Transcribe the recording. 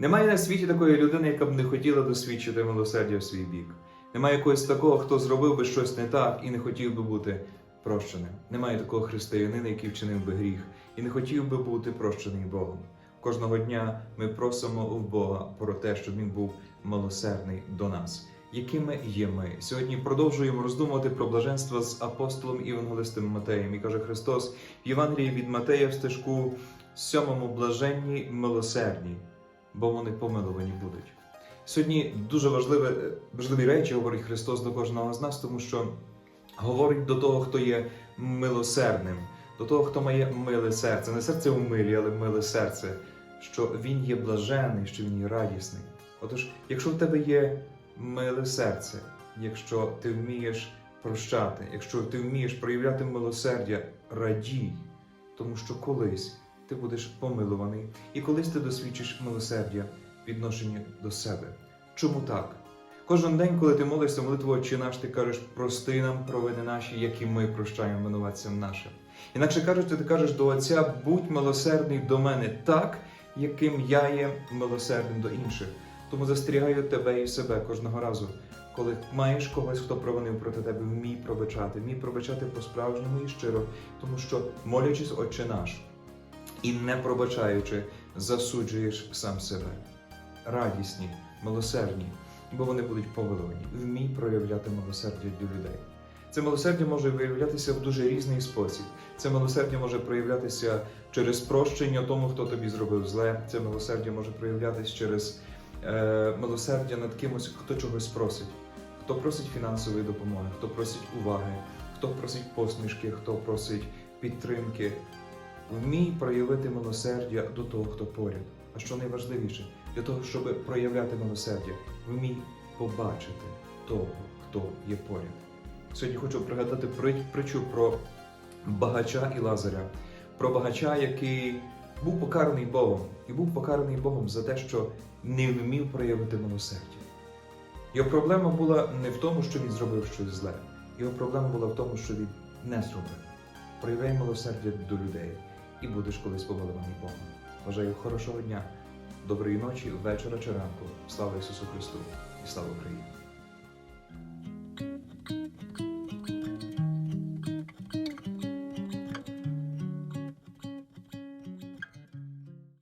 Немає на світі такої людини, яка б не хотіла досвідчити милосердя в свій бік. Немає якогось такого, хто зробив би щось не так і не хотів би бути прощеним. Немає такого християнина, який вчинив би гріх і не хотів би бути прощений Богом. Кожного дня ми просимо в Бога про те, щоб він був милосердний до нас. Якими є ми? Сьогодні продовжуємо роздумувати про блаженство з апостолом і евангелистом Матеєм. І каже Христос в Євангелії від Матея в стежку сьомому блаженні милосердні, бо вони помилувані будуть. Сьогодні дуже важливі, важливі речі говорить Христос до кожного з нас, тому що говорить до того, хто є милосердним, до того, хто має миле серце, не серце у милі, але миле серце, що він є блажений, що він є радісний. Отож, якщо в тебе є миле серце, якщо ти вмієш прощати, якщо ти вмієш проявляти милосердя, радій, тому що колись ти будеш помилуваний, і колись ти досвідчиш милосердя в відношенні до себе. Чому так? Кожен день, коли ти молишся молитву «Отче наш, ти кажеш, прости нам провини наші, як і ми прощаємо винуватцям нашим. Інакше кажучи, ти кажеш до Отця, будь милосердний до мене так, яким я є милосердним до інших. Тому застерігаю тебе і себе кожного разу, коли маєш когось, хто провинив проти тебе, вмій пробачати, вмій пробачати по-справжньому і щиро, тому що молячись Отче наш і не пробачаючи, засуджуєш сам себе. Радісні, милосердні, бо вони будуть помиловані. Вмій проявляти милосердя до людей. Це милосердя може виявлятися в дуже різний спосіб. Це милосердя може проявлятися через прощення тому, хто тобі зробив зле. Це милосердя може проявлятися через е, милосердя над кимось, хто чогось просить, хто просить фінансової допомоги, хто просить уваги, хто просить посмішки, хто просить підтримки. Вмій проявити милосердя до того, хто поряд. А що найважливіше, для того, щоб проявляти милосердя, вмій побачити того, хто є поряд. Сьогодні хочу пригадати при- притчу про багача і Лазаря, про багача, який був покараний Богом, і був покараний Богом за те, що не вмів проявити милосердя. Його проблема була не в тому, що він зробив щось зле. Його проблема була в тому, що він не зробив. Проявляй милосердя до людей і будеш колись помилований Богом. Бажаю хорошого дня, доброї ночі, вечора чи ранку. Слава Ісусу Христу і слава Україні!